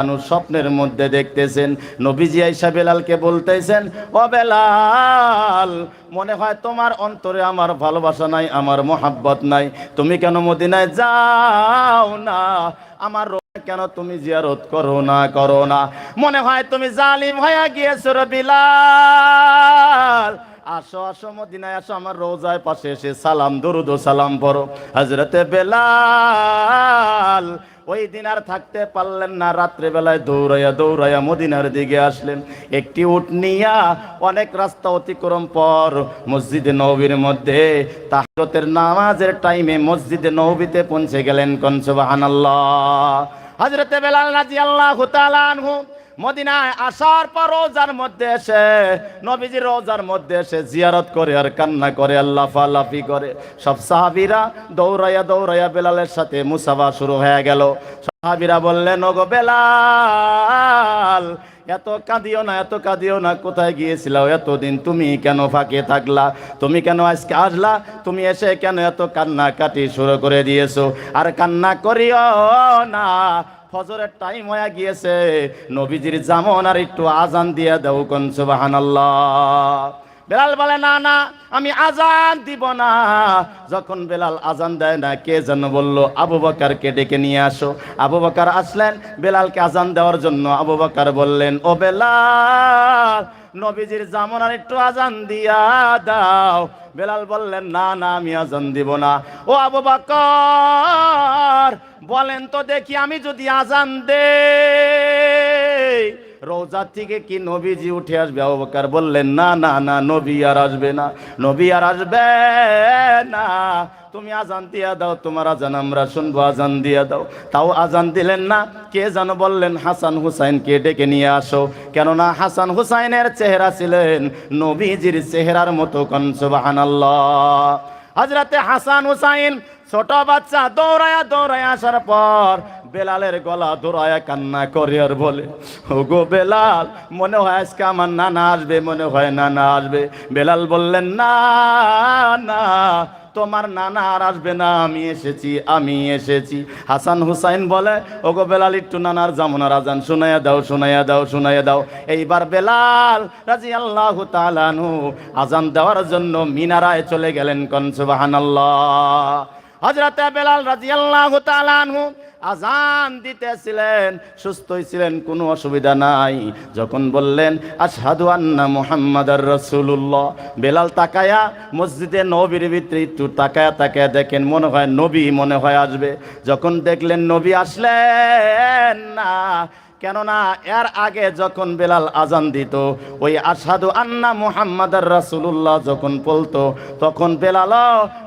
মানুষ স্বপ্নের মধ্যে দেখতেছেন। নবীজি আইসা বেলালকে বলতেছেন, ও বেলাল, মনে হয় তোমার অন্তরে আমার ভালোবাসা নাই, আমার মোহাব্বত নাই। তুমি কেন মদিনায় যাও না? আমার কেন তুমি জিয়ারত করো না করো না? মনে হয় তুমি জালিম হয়ে গিয়েছো বিলাল। আসো আসো, মদিনায় আসো, আমার রোজায় পাশে এসে সালাম, দরুদ সালাম পড়ো। হজরতে বেলাল, ওই দিন আর থাকতে পারলেন না রাত্রে বেলায় দৌড়াইয়া দৌড়াইয়া মদিনার দিকে আসলেন। একটি উট নিয়া অনেক রাস্তা অতিক্রম পর মসজিদে নবীর মধ্যে তাহরতের নামাজের টাইমে মসজিদে নবীতে পৌঁছে গেলেন কনসবাহানাল্লাহ হজরতে বেলাল রাজি আল্লাহ মদিনায় আসার পর রোজার মধ্যে এসে, নবীজি রোজার মধ্যে এসে জিয়ারত করে আর কান্না করে, আল্লাহ ফালাফি করে। সব সাহাবিরা দৌড়াইয়া দৌড়াইয়া বেলালের সাথে মুসাফা শুরু হয়ে গেল। সাহাবিরা বললেন, ওগো বেলাল, এত কাঁদিও না, এত কাঁদিও না, কোথায় গিয়েছিলাও এতদিন তুমি কেন ফাঁকে থাকলা? তুমি কেন আজকে আসলা? তুমি এসে কেন এত কান্না কাটি শুরু করে দিয়েছ? আর কান্না করিও না ফজরের টাইম হয়ে গিয়েছে নবীজির জামন আর একটু আজান দিয়ে দাও কোন সুবহানাল্লাহ। বেলাল বলে, না না, আমি আজান দিব না। যখন বেলাল আজান দেয় না, কে যেন বলল, আবু বকারকে ডেকে নিয়ে আসো। আবু বকার আসলেন, বেলালকে আজান দেওয়ার জন্য আবু বকার বললেন, ও বেলাল, নবীজির জামনার একটু আজান দিয়া দাও। বেলাল বললেন, না না, আমি আজান দিব না। ও আবু বকর, বলেন তো দেখি আমি যদি আজান দে রোজা থেকে কি নবীজি উঠে আসবে? অবকার বললেন, না না না, নবী আর আসবে না। নবী আর আসবে না। তুমি আজান দিয়া দাও, তোমার আজান আমরা শুনব, আজান দিয়া দাও। তাও আজান দিলেন না। কে যেন বললেন, হাসান হুসাইনকে ডেকে নিয়ে আসো। কেননা হাসান হুসাইনের চেহারা ছিলেন নবীজির চেহারার মতো কনসবাহানাল্লাহ হজরতে হাসান হুসাইন ছোট বাচ্চা দৌড়ায়া দৌড়ায়া আসার পর বেলালের গলা দৌড়ায়া কান্না করে আর বলে ও গো বেলাল, মনে হয় আজকে আমার নানা আসবে, মনে হয় নানা আসবে। বেলাল বললেন, না না, তোমার নানা আর আসবে না, আমি এসেছি আমি এসেছি। হাসান হুসাইন বলে, ওগো বেলাল, একটু নানার জামনার আজান শোনাইয়া দাও শোনাইয়া দাও শোনাইয়া দাও। এইবার বেলাল রাজি আল্লাহ আজান দেওয়ার জন্য মিনারায় চলে গেলেন কনসবাহানাল্লাহ হজরতে বেলাল রাজি আল্লাহ তালানু আজান দিতেছিলেন সুস্থই ছিলেন কোনো অসুবিধা নাই। যখন বললেন, আশহাদু আন্না মুহাম্মাদার রাসূলুল্লাহ। বেলাল তাকায়া মসজিদে নবীর ভিতরে একটু তাকায়া তাকায়া দেখেন, মনে হয় নবী মনে হয় আসবে। যখন দেখলেন নবী আসলেন না কেননা এর আগে যখন বেলাল আজান দিত, ওই আসাদু আন্না মুহাম্মাদার রাসূলুল্লাহ যখন বলতো, তখন বেলাল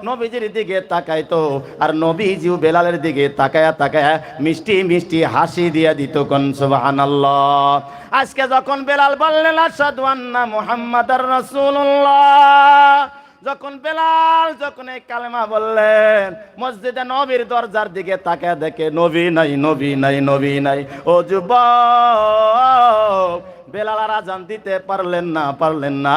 নবীজির দিকে তাকাইতো, আর নবীজিও বেলালের দিকে তাকায়া তাকায়া মিষ্টি মিষ্টি হাসি দিয়া দিত কোন, সুবহানাল্লাহ। আজকে যখন বেলাল বললেন আসাদু আন্না মুহাম্মাদার রাসূলুল্লাহ যখন বেলাল যখন এই কালেমা বললেন, মসজিদে নবীর দরজার দিকে তাকে দেখে, নবী নাই নবী নাই নবী নাই, ও যুবক বেলাল জান দিতে পারলেন না পারলেন না।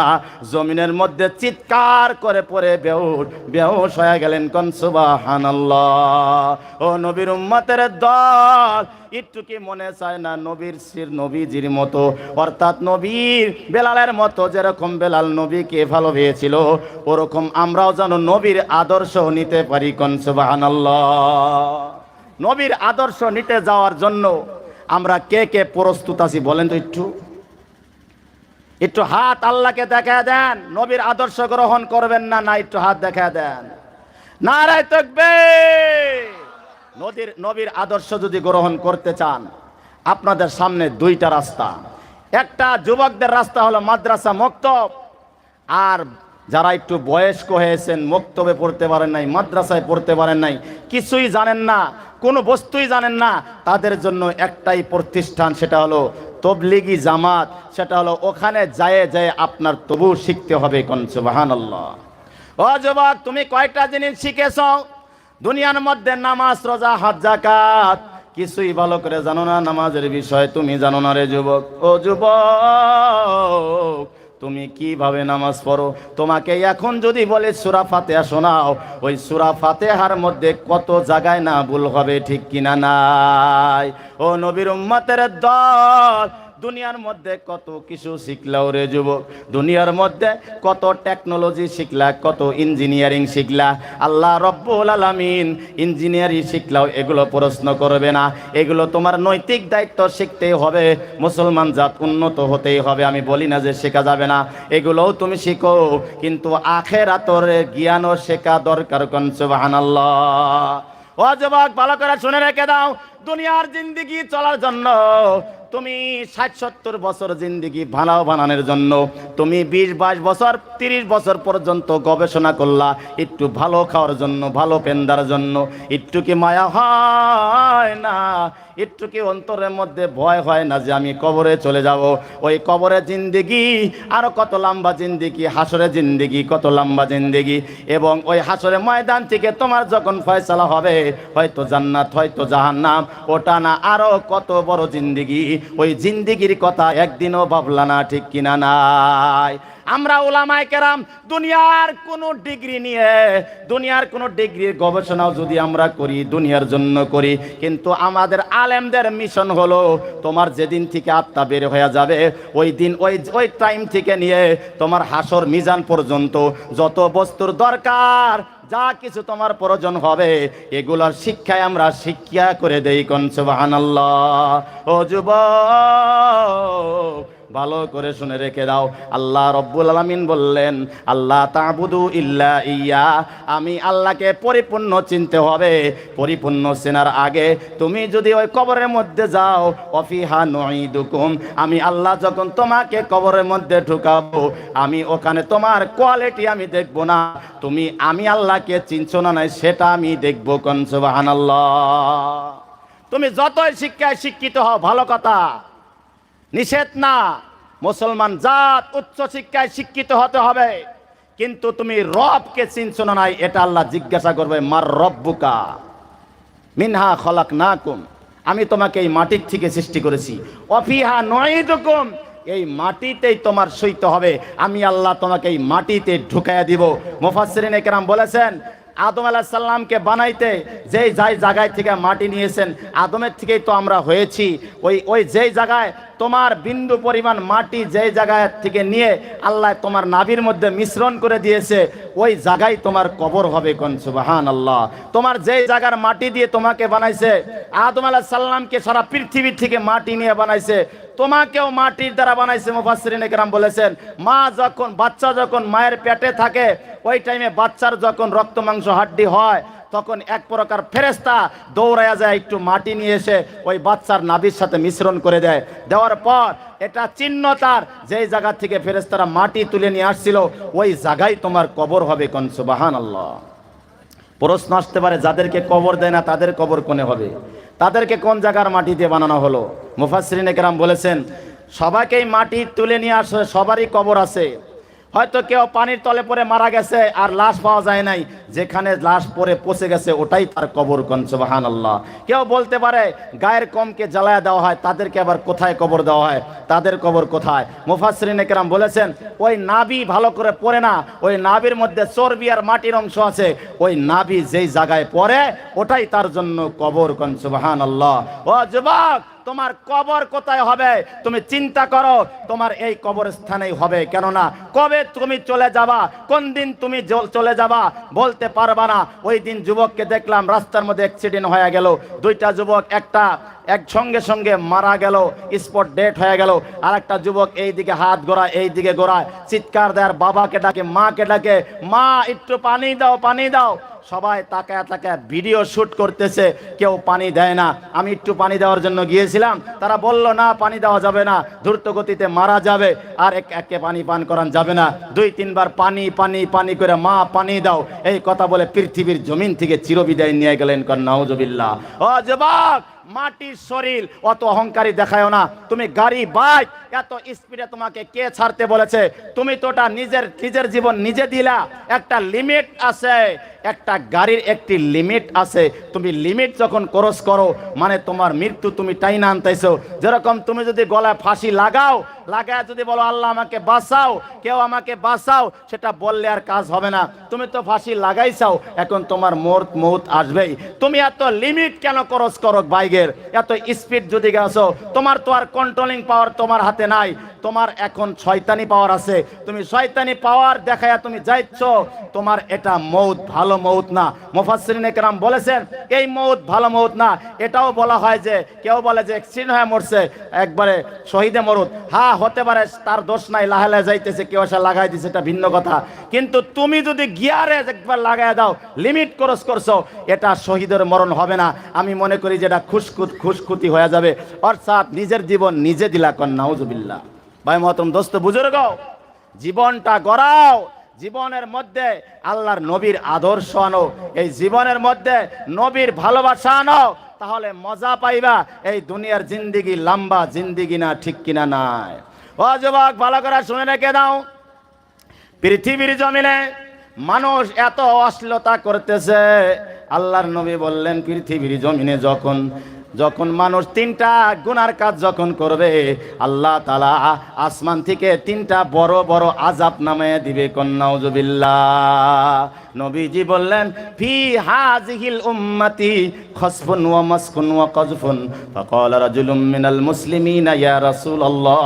জমিনের মধ্যে চিৎকার করে পরে বেউট বেহুশ হয়ে গেলেন কনসুবাহানাল্লাহ ও নবীর উম্মতের দল, একটু কি মনে চায় না নবীর সির নবীজির মতো? অর্থাৎ নবীর বেলালের মতো যেরকম বেলাল নবীকে ভালোবেসেছিল, ওরকম আমরাও যেন নবীর আদর্শ নিতে পারি কনসুবাহানাল্লাহ নবীর আদর্শ নিতে যাওয়ার জন্য আমরা কে কে প্রস্তুত আছি বলেন তো একটু। একটু হাত আল্লাহকে দেখা দেন, নবীর আদর্শ গ্রহণ করবেন না না একটু হাত দেখা দেন। নারায় তকবে নদীর, নবীর আদর্শ যদি গ্রহণ করতে চান, আপনাদের সামনে দুইটা রাস্তা। একটা যুবকদের রাস্তা হলো মাদ্রাসা মক্তব, আর যারা একটু বয়স্ক হয়েছেন, মক্তবে পড়তে পারেন নাই, মাদ্রাসায় পড়তে পারেন নাই, কিছুই জানেন না, কোনো বস্তুই জানেন না, তাদের জন্য একটাই প্রতিষ্ঠান, সেটা হলো তবলিগি জামাত, সেটা হলো ওখানে যায় যায় আপনার তবু শিখতে হবে কোন সুবাহান ও যুবক, তুমি কয়টা জিনিস শিখেছ? দুনিয়ার মধ্যে নামাজ, রোজা, হজ জাকাত কিছুই ভালো করে জানো না, নামাজের বিষয় তুমি জানো না রে যুবক। ও যুবক তুমি কীভাবে নামাজ পড়ো? তোমাকে এখন যদি বলে সুরা ফাতেহা শোনাও, ওই সুরা ফাতেহার মধ্যে কত জায়গায় না ভুল হবে, ঠিক কিনা নাই? ও নবীর উম্মতের দল দুনিয়ার মধ্যে কত কিছু শিখলাও রে যুবক। দুনিয়ার মধ্যে কত টেকনোলজি শিখলা, কত ইঞ্জিনিয়ারিং শিখলা। আল্লাহ রব্বুল আলামিন ইঞ্জিনিয়ারিং শিখলাও, এগুলো প্রশ্ন করবে না। এগুলো তোমার নৈতিক দায়িত্ব শিখতেই হবে। মুসলমান জাত উন্নত হতেই হবে, আমি বলি না যে শেখা যাবে না। এগুলোও তুমি শিখো, কিন্তু আখেরাতর জ্ঞানও শেখা দরকার কোন? সুবহানাল্লাহ। ও যুবক, ভালো করে শুনে রেখে দাও। দুনিয়ার জিন্দিগি চলার জন্য। তুমি ষাট সত্তর বছর জিন্দিগি ভালো বানানোর জন্য। তুমি বিশ বাইশ বছর, তিরিশ বছর পর্যন্ত গবেষণা করলা, একটু ভালো খাওয়ার জন্য, ভালো পেন্দার জন্য। একটু কি মায়া হয় না? একটু কি অন্তরের মধ্যে ভয় হয় না যে আমি কবরে চলে যাব। ওই কবরে জিন্দিগি আরও কত লম্বা জিন্দিগি হাসরে জিন্দিগি কত লম্বা জিন্দিগি এবং ওই হাসরে ময়দান থেকে তোমার যখন ফয়সালা হবে, হয়তো জান্নাত, হয়তো জাহান্নাম, ওটা না আরও কত বড় জিন্দিগি। ওই জিন্দিগির কথা একদিনও ভাবলা না, ঠিক কিনা নাই? আমরা ওলামায় কেরাম, দুনিয়ার কোনো ডিগ্রি নিয়ে, দুনিয়ার কোনো ডিগ্রির গবেষণাও যদি আমরা করি, দুনিয়ার জন্য করি, কিন্তু আমাদের আলেমদের মিশন হলো, তোমার যেদিন থেকে আত্মা বের হয়ে যাবে, ওই দিন, ওই ওই টাইম থেকে নিয়ে তোমার হাসর মিজান পর্যন্ত যত বস্তুর দরকার, যা কিছু তোমার প্রয়োজন হবে, এগুলোর শিক্ষায় আমরা শিক্ষা করে দেই কোন, সুবহানাল্লাহ। ও যুবক ভালো করে শুনে রেখে দাও। আল্লাহ রব্বুল আলামিন বললেন আল্লাহ তাবুদু ইল্লা ইয়া। আমি আল্লাহকে পরিপূর্ণ চিনতে হবে। পরিপূর্ণ চেনার আগে তুমি যদি ওই কবরের মধ্যে যাও অফিহা নঈদুকুম। আমি আল্লাহ যখন তোমাকে কবরের মধ্যে ঢুকাবো, আমি ওখানে তোমার কোয়ালিটি আমি দেখব না। তুমি, আমি আল্লাহকে চিনছো না নাই, সেটা আমি দেখব কোন? আল্লাহ তুমি যতই শিক্ষায় শিক্ষিত হও, ভালো কথা। নিষেধ না। মুসলমান জাত উচ্চ শিক্ষায় শিক্ষিত হতে হবে। কিন্তু তুমি রবকে চিনছো না নাই, এটা আল্লাহ জিজ্ঞাসা করবে, মার রব্বুকা? মিনহা খলাক না কুম আমি তোমাকে এই মাটির থেকে সৃষ্টি করেছি। অফিহা নয়দুকুম এই মাটিতেই তোমার সইতে হবে। আমি আল্লাহ তোমাকে এই মাটিতে ঢুকাইয়া দিব। মুফাসসিরিন একরাম বলেছেন, আদম আলাহ সাল্লামকে বানাইতে যেই যাই জায়গায় থেকে মাটি নিয়েছেন, আদমের থেকেই তো আমরা হয়েছি। ওই ওই যেই জায়গায় তোমার বিন্দু পরিমাণ মাটি যেই জায়গায় থেকে নিয়ে আল্লাহ তোমার নাভির মধ্যে মিশ্রণ করে দিয়েছে, ওই জায়গায় তোমার কবর হবে কোন? সুবাহান আল্লাহ তোমার যেই জায়গার মাটি দিয়ে তোমাকে বানাইছে, আদম আলাহ সাল্লামকে সারা পৃথিবী থেকে মাটি নিয়ে বানাইছে, তোমাকেও মাটির দ্বারা বানাইছে, মুফাসসিরিন একরাম বলেছেন, মা যখন, বাচ্চা যখন মায়ের পেটে থাকে, ওই টাইমে বাচ্চার যখন রক্ত, মাংস, হাড্ডি হয় তখন এক প্রকার ফেরেস্তা দৌড়ায়া যায়, একটু মাটি নিয়ে এসে ওই বাচ্চার নাভির সাথে মিশ্রণ করে দেয়। দেওয়ার পর এটা চিহ্ন তার, যেই জায়গা থেকে ফেরেস্তারা মাটি তুলে নিয়ে আসছিল, ওই জায়গায় তোমার কবর হবে কোন? সুবাহান আল্লাহ প্রশ্ন আসতে পারে, যাদেরকে কবর দেয় না তাদের কবর কোনে হবে? তাদেরকে কোন জায়গার মাটি দিয়ে বানানো হলো? মুফাসরিন একরাম বলেছেন, সবাইকেই মাটি তুলে নিয়ে আসে, সবারই কবর আছে। হয়তো কেউ পানির তলে পড়ে মারা গেছে আর লাশ পাওয়া যায় নাই। যেখানে লাশ পরে পচে গেছে, ওটাই তার কবর কনসবাহান আল্লাহ কেউ বলতে পারে গায়ের কমকে জ্বালায় দেওয়া হয়, তাদেরকে আবার কোথায় কবর দেওয়া হয়? তাদের কবর কোথায়? মুফাসরিন একরাম বলেছেন, ওই নাবি ভালো করে পড়ে না, ওই নাবির মধ্যে চর্বি আর মাটির অংশ আছে, ওই নাবি যেই জায়গায় পড়ে, ওটাই তার জন্য কবর কনসবাহান আল্লাহ ও যুবক তোমার কবর কোথায় হবে? তুমি চিন্তা করো, তোমার এই কবর স্থানেই হবে। কেননা, কবে তুমি চলে যাবা, কোন দিন তুমি চলে যাবা, বলতে পারবা না। ওই দিন যুবককে দেখলাম, রাস্তার মধ্যে অ্যাক্সিডেন্ট হয়ে গেল। দুইটা যুবক, একটা এক সঙ্গে সঙ্গে মারা গেল স্পট ডেট হয়ে গেল। আর একটা যুবক এই দিকে হাত গোড়ায় এই দিকে গোড়ায়। চিৎকার দেয় বাবাকে ডাকে, মাকে ডাকে, মা, একটু পানি দাও পানি দাও। সবাই তাকায় তাকায় ভিডিও শুট করতেছে, কেউ পানি দেয় না। আমি একটু পানি দেওয়ার জন্য গিয়েছিলাম, তারা বলল, না, পানি দেওয়া যাবে না দ্রুত গতিতে মারা যাবে, আর এক, একে পানি পান করান যাবে না। দুই, তিনবার পানি পানি পানি করে মা, পানি দাও। এই কথা বলে পৃথিবীর জমিন থেকে চিরবিদায় নিয়ে গেলেন কন্যাউজবিল্লা ও যুবক! মাটির শরীর। অত অহংকারী দেখায় না। তুমি গাড়ি, বাইক, এত স্পিডে তোমাকে কে ছাড়তে বলেছে? তুমি তো ওটা নিজের নিজের জীবন নিজে দিলা। একটা লিমিট আছে। একটা গাড়ির একটি লিমিট আছে। তুমি লিমিট যখন ক্রস করো মানে তোমার মৃত্যু তুমি টাইনা আনতেছো। যেরকম তুমি যদি গলায় ফাঁসি লাগাও, লাগায় যদি বলো, আল্লাহ আমাকে বাঁচাও, কেউ আমাকে বাঁচাও, সেটা বললে আর কাজ হবে না। তুমি তো ফাঁসি লাগাইছাও। এখন তোমার মৌত মৌত আসবেই। তুমি এত লিমিট কেন ক্রস করো বাইকের এত স্পিড যদি গেছো, তোমার তো আর কন্ট্রোলিং পাওয়ার তোমার হাতে নাই। তোমার এখন শয়তানি পাওয়ার আছে। তুমি শয়তানি পাওয়ার দেখায়া তুমি যাইছ তোমার এটা মৌত ভালো মৌত না। মুফাসসিরিন একরাম বলেছেন, এই মৌত ভালো মৌত না। এটাও বলা হয় যে, কেউ বলে যে অ্যাক্সিডেন্ট হয়ে মরছে, একবারে শহীদে মরুত। হ্যাঁ হতে পারে তার দোষ নাই, লাহে লাহে যাইতেছে, কেউ এসে লাগাই দিছে, এটা ভিন্ন কথা। কিন্তু তুমি যদি গিয়ারে একবার লাগাই দাও লিমিট ক্রস করছ, এটা শহীদের মরণ হবে না। আমি মনে করি যেটা খুশকুত খুশকুতি হয়ে যাবে। অর্থাৎ নিজের জীবন নিজে দিলা কন্যা উজুবিল্লাহ ভাই মহতম দোস্ত, বুজুর্গ, জীবনটা গড়াও। জীবনের মধ্যে আল্লাহর নবীর আদর্শ আনো। এই জীবনের মধ্যে নবীর ভালোবাসা আনো। তাহলে মজা পাইবা, এই দুনিয়ার জিন্দিগি লম্বা জিন্দিগি না, ঠিক কিনা নাই। ও ভালো করে শুনে রেখে দাও। পৃথিবীর জমিনে মানুষ এত অশ্লীলতা করতেছে। আল্লাহর নবী বললেন, পৃথিবীর জমিনে যখন যখন মানুষ তিনটা গুনার কাজ যখন করবে, আল্লাহ তালা আসমান থেকে তিনটা বড় বড় আজাব নামে দিবে কন্যাউজবিল্লা নবীজি বললেন, ফি হাজিহিল উম্মতি খসফুন ওয়া মাসকুন ওয়া কজফুন ফাকাল রাজুলুম মিনাল মুসলিমিনা, ইয়া রাসূলুল্লাহ,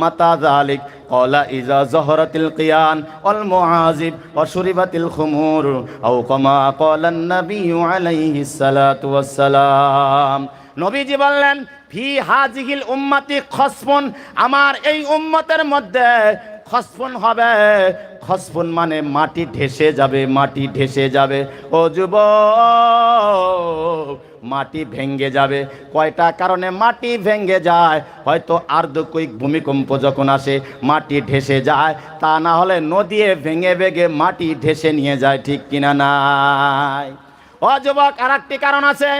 মাতা যালিক কলা ইজা জহরতিল কিয়ান অল মুআজিব অশুরিবাতিল খুমুর আও কমা কলান নবী আলাইহি সালাতু ওয়াসসালাম নবীজি বললেন, ফি হাজিহিল উম্মতি খসমন, আমার এই উম্মতের মধ্যে খসফুন হবে। খসফুন মানে মাটি ঢেসে যাবে, মাটি ঢেসে যাবে। ও যুব মাটি ভেঙ্গে যাবে। কয়টা কারণে মাটি ভেঙ্গে যায়? হয়তো আর্ধকৈক ভূমিকম্প যখন আসে, মাটি ঢেসে যায়। তা না হলে নদীয়ে ভেঙে ভেঙে মাটি ঢেসে নিয়ে যায়, ঠিক কিনা নাই? ও যুবক আর একটি কারণ আছে।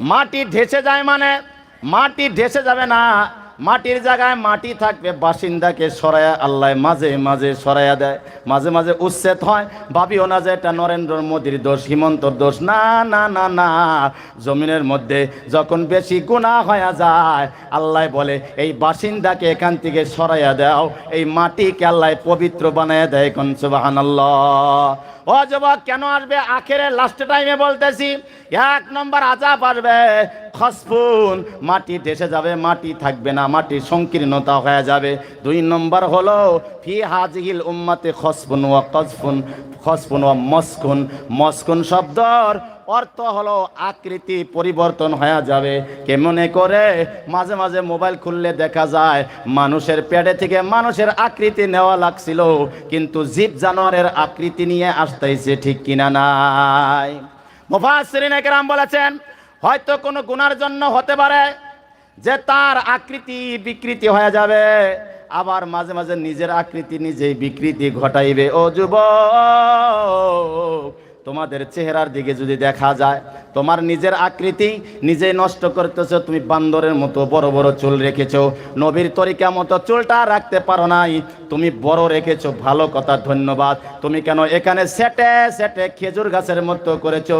মাটি ঢেসে যায় মানে মাটি ঢেসে যাবে না। মাটির জায়গায় মাটি থাকবে, বাসিন্দাকে সরায়া আল্লাহ মাঝে মাঝে সরাইয়া দেয়, মাঝে মাঝে উচ্ছেদ হয়। ভাবিও না যে এটা নরেন্দ্র মোদীর দোষ, হিমন্তর দোষ। না না না না, জমিনের মধ্যে যখন বেশি গুণা হয়ে যায়, আল্লাহ বলে, এই বাসিন্দাকে এখান থেকে সরাইয়া দাও, এই মাটিকে আল্লাহ পবিত্র বানায় দেয় কোন সুবাহান ও যুবক, কেন আসবে? আখেরে লাস্ট টাইমে বলতেছি, এক নম্বর আজাব আসবে। খসফুন, মাটি দেশে যাবে, মাটি থাকবে না, মাটি সংকীর্ণতা হয়ে যাবে। দুই নম্বর হলো, ফি হাজিল উম্মাতে খসফুন ওয়া কসফুন খসফুন ওয়া মস্কুন। মস্কুন শব্দর অর্থ হলো আকৃতি পরিবর্তন হয়ে যাবে। কেমনে করে? মাঝে মাঝে মোবাইল খুললে দেখা যায়, মানুষের পেটে থেকে মানুষের আকৃতি নেওয়া লাগছিল, কিন্তু জীব জানোয়ারের আকৃতি নিয়ে আসতেছে ঠিক কিনা নাই। মুফাসসিরিন একরাম বলেছেন, হয়তো কোনো গুনার জন্য হতে পারে যে তার আকৃতি বিকৃতি হয়ে যাবে, আবার মাঝে মাঝে নিজের আকৃতি নিজেই বিকৃতি ঘটাইবে। ও যুবক তোমাদের চেহারার দিকে যদি দেখা যায়, তোমার নিজের আকৃতি নিজে নষ্ট করতেছো, তুমি বান্দরের মতো বড় বড় চুল রেখেছ। নবীর তরিকা মতো চুলটা রাখতে পারো নাই, তুমি বড় রেখেছ, ভালো কথা, ধন্যবাদ। তুমি কেন এখানে সেটে সেটে খেজুর গাছের মতো করেছ?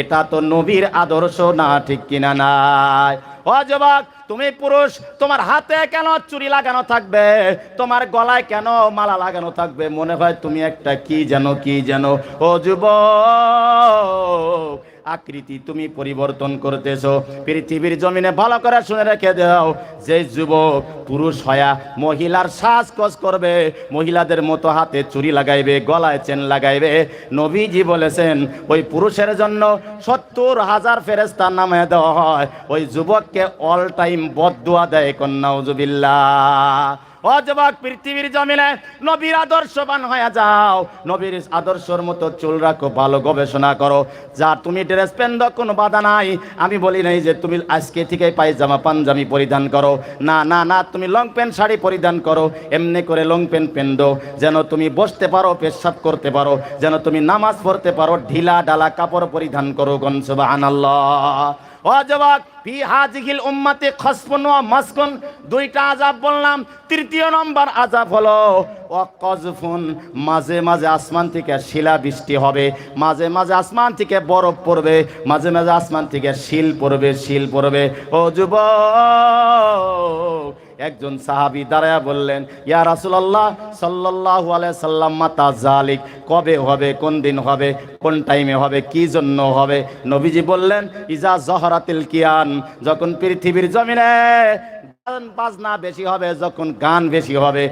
এটা তো নবীর আদর্শ না, ঠিক কিনা নাই? ও যুবক, তুমি পুরুষ, তোমার হাতে কেন চুরি লাগানো থাকবে? তোমার গলায় কেন মালা লাগানো থাকবে? মনে হয় তুমি একটা কি যেন কি যেন? যুবক আকৃতি তুমি পরিবর্তন করতেছো। পৃথিবীর জমিনে ভালো করে শুনে রেখে দাও, যে যুবক, পুরুষ হয়া মহিলার শ্বাসকস করবে, মহিলাদের মতো হাতে চুরি লাগাইবে, গলায় চেন লাগাইবে। নবীজি বলেছেন, ওই পুরুষের জন্য সত্তর হাজার ফেরেস্তার নামে দেওয়া হয়। ওই যুবককে অল টাইম বদুয়া দেয় কন্যাউজুবিল্লাহ ও যুবক, পৃথিবীর জমিনে নবীর আদর্শবান হয়ে যাও। নবীর আদর্শর মতো চুল রাখো, ভালো গবেষণা করো। যা তুমি ড্রেস পেন্দ, কোনো বাধা নাই। আমি বলি নাই যে তুমি আজকে থেকে পায়জামা পাঞ্জামি পরিধান করো। না না না, তুমি লং প্যান্ট, শাড়ি পরিধান করো। এমনি করে লং প্যান্ট পেন্দ, যেন তুমি বসতে পারো, পেশাব করতে পারো, যেন তুমি নামাজ পড়তে পারো, ঢিলা ডালা কাপড় পরিধান করো গনসবা আনাল্লাহ অজবাক ফি হাজিহিল উম্মাতে খসপন ও মাসকন। দুইটা আজাব বললাম, তৃতীয় নম্বর আজাব হলো, ওয়া কজফুন মাঝে মাঝে আসমান থেকে শিলা বৃষ্টি হবে, মাঝে মাঝে আসমান থেকে বরফ পড়বে, মাঝে মাঝে আসমান থেকে শিল পড়বে শিল পড়বে। ও যুবক একজন সাহাবি দাঁড়ায়া বললেন, ইয়া রাসূলুল্লাহ আলাইহি সাল্লাম, মাতা জালিক, কবে হবে, কোন দিন হবে, কোন টাইমে হবে, কি জন্য হবে? নবীজি বললেন, ইজা জহরাতিল কিয়ান যখন পৃথিবীর জমিনে বাজনা বেশি হবে, যখন গান বেশি হবে,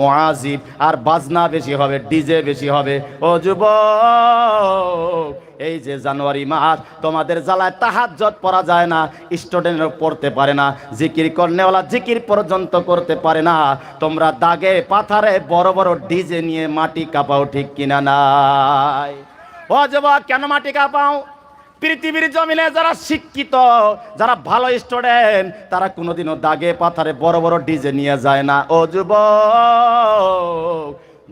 মুআজিব আর বাজনা বেশি হবে, ডিজে বেশি হবে। ও যুবক এই যে জানুয়ারি মাস, তোমাদের জ্বালায় তাহাজ্জত পড়া যায় না স্টুডেন্ট পড়তে পারে না, জিকির করনেওয়ালা জিকির পর্যন্ত করতে পারে না। তোমরা দাগে পাথারে বড় বড় ডিজে নিয়ে মাটি কাঁপাও ঠিক কিনা নাই? যুবক, কেন মাটি কাঁপাও? পৃথিবীর জমিনে যারা শিক্ষিত, যারা ভালো স্টুডেন্ট তারা কোনোদিনও দাগে পাথারে বড় বড় ডিজে নিয়ে যায় না। যুবক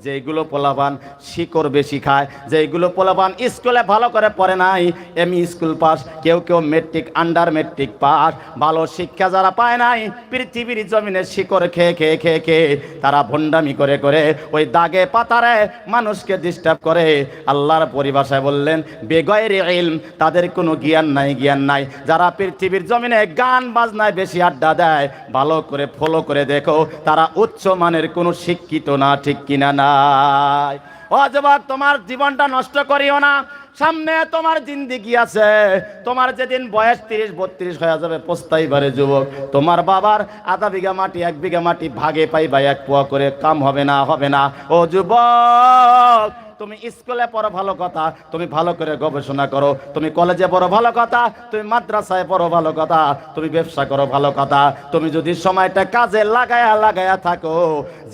যেগুলো পোলাপান শিকড় বেশি খায় যেগুলো পোলাপান স্কুলে ভালো করে পড়ে নাই, এমই স্কুল পাস, কেউ কেউ মেট্রিক আন্ডার মেট্রিক পাস, ভালো শিক্ষা যারা পায় নাই, পৃথিবীর জমিনে শিকড় খেয়ে খেয়ে খেয়ে খেয়ে তারা ভণ্ডামি করে করে ওই দাগে পাতারে মানুষকে ডিস্টার্ব করে। আল্লাহর পরিভাষায় বললেন, বেগয়ের ইলম, তাদের কোনো জ্ঞান নাই জ্ঞান নাই। যারা পৃথিবীর জমিনে গান বাজনায় বেশি আড্ডা দেয়, ভালো করে ফলো করে দেখো, তারা উচ্চ মানের কোনো শিক্ষিত না, ঠিক কিনা নাই যুবক, তোমার জীবনটা নষ্ট করিও না। সামনে তোমার জিন্দিগি আছে। তোমার যেদিন বয়স তিরিশ, বত্রিশ হয়ে যাবে পস্তাইবারে যুবক। তোমার বাবার আধা বিঘা মাটি, এক বিঘা মাটি ভাগে পাইবা, এক পোয়া করে কাম হবে না হবে না। ও যুবক তুমি স্কুলে পড়ো ভালো কথা, তুমি ভালো করে গবেষণা করো, তুমি কলেজে পড়ো ভালো কথা, তুমি মাদ্রাসায় পড়ো ভালো কথা, তুমি ব্যবসা করো ভালো কথা, তুমি যদি সময়টা কাজে লাগায়া লাগায়া থাকো,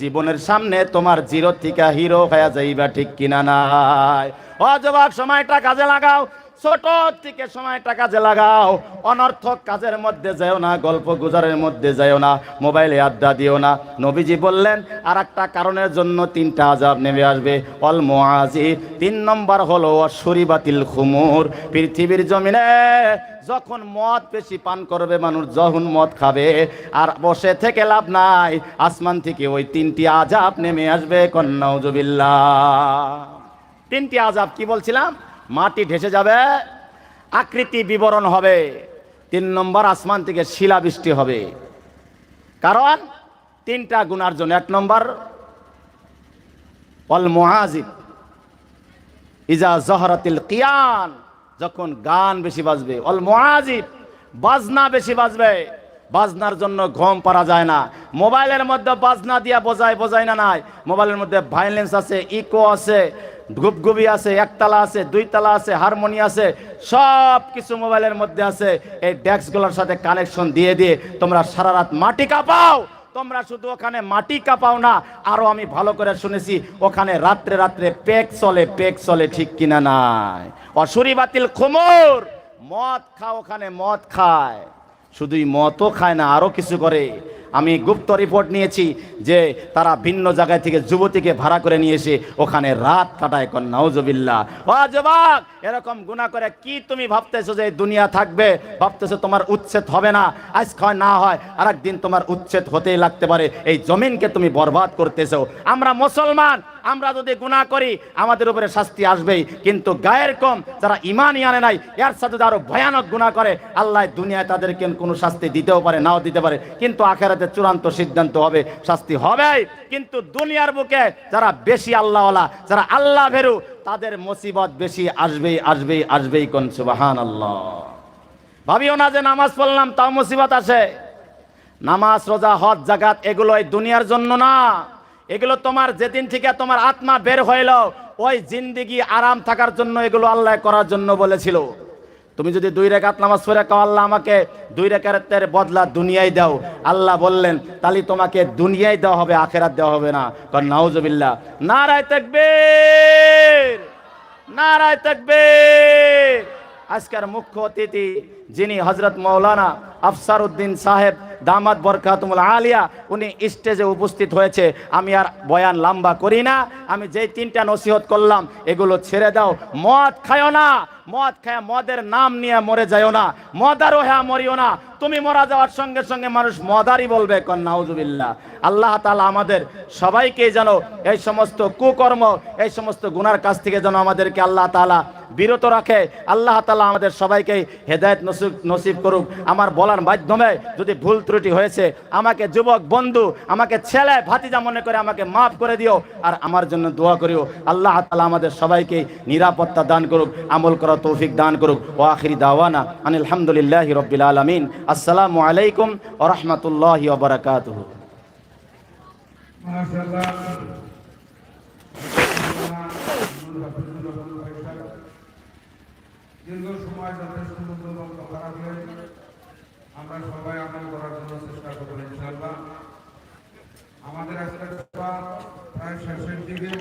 জীবনের সামনে তোমার জিরো থেকে হিরো হয়ে যাইবা ঠিক কিনা নাই। অজবাক সময়টা কাজে লাগাও ছোট থেকে সময়টা কাজে লাগাও। অনর্থক কাজের মধ্যে যাও না, গল্প গুজারের মধ্যে যাও না, মোবাইলে আড্ডা দিও না। নবীজি বললেন আর একটা কারণের জন্য তিনটা আজাব নেমে আসবে। অল মোয়াজি তিন নম্বর হলো শরীবাতিল খুমুর। পৃথিবীর জমিনে যখন মদ বেশি পান করবে, মানুষ যখন মদ খাবে, আর বসে থেকে লাভ নাই, আসমান থেকে ওই তিনটি আজাব নেমে আসবে কন্যাউজবিল্লা তিনটি আজাব কি বলছিলাম? মাটি ঢেসে যাবে, আকৃতি বিবরণ হবে, তিন নম্বর আসমান থেকে শিলাবৃষ্টি হবে। কারণ তিনটা গুণার জন্য, এক নম্বর অল মহাজিব ইজা জহরাতিল কিয়ান, যখন গান বেশি বাজবে অল মহাজিব বাজনা বেশি বাজবে, বাজনার জন্য ঘুম পারা যায় না। মোবাইলের মধ্যে বাজনা দিয়া বোঝায় বোঝায় না নাই? মোবাইলের মধ্যে ভাইলেন্স আছে ইকো আছে গুপগুবি আছে, একতলা আছে, দুইতলা আছে, হারমোনি আছে সব কিছু মোবাইলের মধ্যে আছে। এই ডেস্কগুলোর সাথে কানেকশন দিয়ে দিয়ে তোমরা সারা রাত মাটি কাঁপাও। তোমরা শুধু ওখানে মাটি কাঁপাও না, আরও আমি ভালো করে শুনেছি, ওখানে রাত্রে রাত্রে পেক চলে পেক চলে, ঠিক কিনা নাই? অসুরি বাতিল খুমুর! মদ খাও ওখানে, মদ খায়। শুধুই মতও খায় না, আরও কিছু করে। আমি গুপ্ত রিপোর্ট নিয়েছি যে তারা ভিন্ন জায়গায় থেকে যুবতীকে ভাড়া করে নিয়ে এসে ওখানে রাত কাটায় কন নাউজবিল্লা এরকম গুণা করে কি তুমি ভাবতেছো যে দুনিয়া থাকবে? ভাবতেছো তোমার উচ্ছেদ হবে না? আজ হয় না হয় আর একদিন তোমার উচ্ছেদ হতেই লাগতে পারে। এই জমিনকে তুমি বরবাদ করতেছো। আমরা মুসলমান, আমরা যদি গুণা করি, আমাদের উপরে শাস্তি আসবেই। কিন্তু গায়ের কম, যারা ইমানই আনে নাই, এর সাথে আরও ভয়ানক গুণা করে, আল্লাহ দুনিয়ায় তাদেরকে কোনো শাস্তি দিতেও পারে, নাও দিতে পারে। কিন্তু আখেরাতে চূড়ান্ত সিদ্ধান্ত হবে, শাস্তি হবেই। কিন্তু দুনিয়ার বুকে যারা বেশি আল্লাহওয়ালা, যারা আল্লাহ ভেরু, তাদের মুসিবত বেশি আসবেই আসবেই আসবেই কোন? সুবাহান আল্লাহ ভাবিও না যে নামাজ পড়লাম, তাও মুসিবত আসে। নামাজ, রোজা, হজ জাগাত এগুলো এই দুনিয়ার জন্য না। এগুলো তোমার যেদিন থেকে তোমার আত্মা বের হইল, ওই জিন্দিগি আরাম থাকার জন্য এগুলো আল্লাহ করার জন্য বলেছিল। তুমি যদি দুই রেখাত নামাজ পড়ে কাও, আল্লাহ আমাকে দুই রেখাতের বদলা দুনিয়ায় দাও। আল্লাহ বললেন, তাহলে তোমাকে দুনিয়ায় দেওয়া হবে, আখেরাত দেওয়া হবে না। কারণ নাউজবিল্লাহ নারায় তাকবীর! নারায় থাকবে আজকের মুখ্য অতিথি যিনি হজরত মৌলানা আফসার উদ্দিন সাহেব দামাত বরকাতুমুল আলিয়া, উনি স্টেজে উপস্থিত হয়েছে। আমি আর বয়ান লম্বা করি না। আমি যেই তিনটা নসিহত করলাম, এগুলো ছেড়ে দাও। মদ খায়ও না। মদ খায় মদের নাম নিয়ে মরে যাইও না মদারও হ্যাঁ মরিও না। তুমি মরা যাওয়ার সঙ্গে সঙ্গে মানুষ মদারই বলবে কন্নাউজুবিল্লাহ আল্লাহ তালা আমাদের সবাইকে যেন এই সমস্ত কুকর্ম, এই সমস্ত গুনার কাছ থেকে যেন আমাদেরকে আল্লাহ তালা বিরত রাখে। আল্লাহ তালা আমাদের সবাইকে হেদায়ত নসিব নসিব করুক। আমার বলার মাধ্যমে যদি ভুল ত্রুটি হয়েছে, আমাকে যুবক, বন্ধু, আমাকে ছেলে, ভাতিজা মনে করে আমাকে মাফ করে দিও, আর আমার জন্য দোয়া করিও। আল্লাহ তালা আমাদের সবাইকে নিরাপত্তা দান করুক, আমল করা তৌফিক দান করুক। ও আখিরি দাওয়ানা আনিল রব্বিল আলমিন। আসসালামু আলাইকুম রহমতুল্লাহ বারাকাত দীর্ঘ সময় যথেষ্ট বন্ধ করা হয়ে আমরা সবাই আমল করার জন্য চেষ্টা করব ইনশাল্লাহ আমাদের আজকের প্রায় শেষের দিকে।